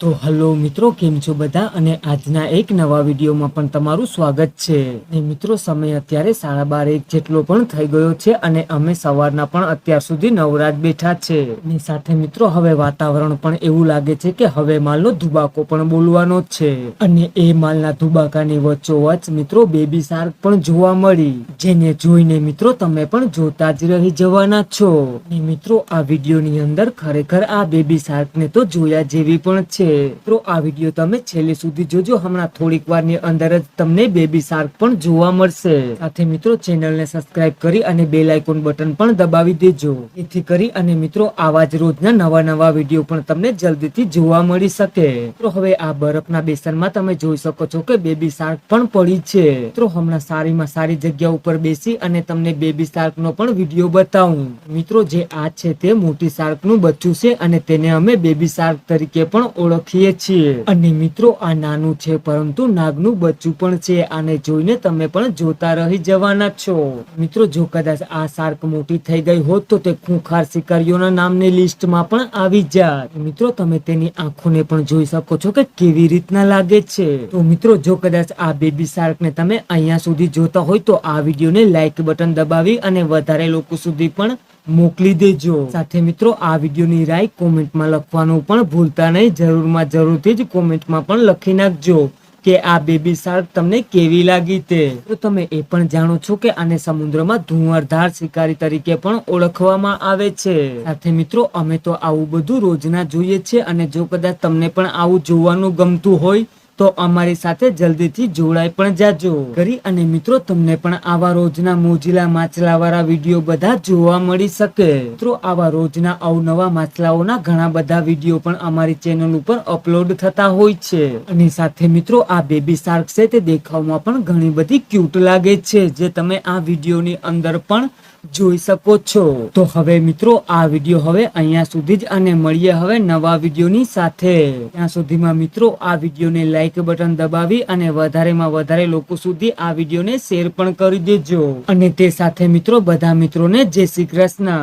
તો હલો મિત્રો, કેમ છો બધા? અને આજના એક નવા વિડીયોમાં પણ તમારું સ્વાગત છે. ને મિત્રો, સમય અત્યારે સાડા બાર એક જેટલો પણ થઈ ગયો છે અને અમે સવારના પણ અત્યાર સુધી નવરાત બેઠા છે. ને સાથે મિત્રો, હવે વાતાવરણ પણ એવું લાગે છે કે હવે માલનો ધુબાકો પણ બોલવાનો છે. અને એ માલના ધુબાકાની વચ્ચોવચ મિત્રો, બેબી શાર્ક પણ જોવા મળી. જેને જોઈને મિત્રો, તમે પણ જોતા જ રહી જવાના છો. ને મિત્રો, આ વિડીયોની અંદર ખરેખર આ બેબી શાર્કને તો જોયા જેવી પણ છે. મિત્રો, આ વીડિયો તમે છેલ્લે સુધી જોજો. હમણાં થોડીક વારની અંદર જ તમને બેબી શાર્ક પણ જોવા મળશે. સાથે મિત્રો, ચેનલને સબસ્ક્રાઇબ કરી અને બેલ આઇકોન બટન પણ દબાવી દેજો. જેથી કરી અને મિત્રો, આવા જ રોજના નવા નવા વીડિયો પણ તમને જલ્દીથી જોવા મળી શકે. મિત્રો, હવે આ બરફના બેસનમાં તમે જોઈ શકો છો કે બેબી શાર્ક પણ પડી છે. મિત્રો, હમણાં સારીમાં સારી જગ્યા ઉપર બેસી અને તમને બેબી શાર્ક નો પણ વીડિયો બતાવું. મિત્રો, જે આ છે તે મોટી શાર્કનું બચ્ચું છે અને તેને અમે બેબી શાર્ક તરીકે પણ ઓળખીએ છીએ. અને મિત્રો, આ નાનું છે, પરંતુ નાગનું બચ્ચું પણ છે. આને જોઈને તમે પણ જોતા રહી જવાના છો. મિત્રો, જો કદાચ આ શાર્ક મોટી થઈ ગઈ હોત તો તે ખૂંખાર શિકારીઓના નામની લિસ્ટમાં પણ આવી જાત. મિત્રો, તમે તેની આંખોને પણ જોઈ શકો છો કે કેવી રીતના લાગે છે. તો મિત્રો, જો કદાચ આ બેબી શાર્ક ને તમે અહીંયા સુધી જોતા હોય તો આ વિડીયોને લાઈક બટન દબાવી અને વધારે લોકો સુધી પણ મોકલી દેજો. સાથે મિત્રો, આ વિડીયોની રાય કોમેન્ટમાં લખવાનું પણ ભૂલતા નહીં. જરૂરમાં જરૂરથી જ કોમેન્ટમાં પણ લખી નાખજો કે આ બેબી શાર્ક તમને કેવી લાગી તે. તો તમે એ પણ જાણો છો કે આને સમુદ્રમાં ધુંવરધાર શિકારી તરીકે પણ ઓળખવામાં આવે છે. સાથે મિત્રો, અમે તો આવું બધું રોજના જોઈએ છે અને જો કદાચ તમને પણ આવું જોવાનું ગમતું હોય તો અમારી સાથે જલ્દીથી જોડાઈ પણ જાજો. કરી અને મિત્રો, તમને પણ આવા રોજના મોજીલા માછલા વાળા વીડિયો બધા જોવા મળી શકે. મિત્રો, આવા રોજના અવનવા માછલાઓના ઘણા બધા વીડિયો પણ અમારી ચેનલ ઉપર અપલોડ થતા હોય છે. અને સાથે મિત્રો, આ બેબી શાર્ક છે તે દેખાવમાં પણ ઘણી બધી ક્યુટ લાગે છે, જે તમે આ વિડીયોની અંદર પણ જોઈ શકો છો. તો હવે મિત્રો, આ વીડિયો હવે અહીંયા સુધી જ અને મળીએ હવે નવા વિડીયોની સાથે. ત્યાં સુધીમાં મિત્રો, આ વિડીયોને લાઈક બટન દબાવી અને વધારેમાં વધારે લોકો સુધી આ વિડીયોને શેર પણ કરી દેજો. અને તે સાથે મિત્રો, બધા મિત્રોને જય શ્રી કૃષ્ણ.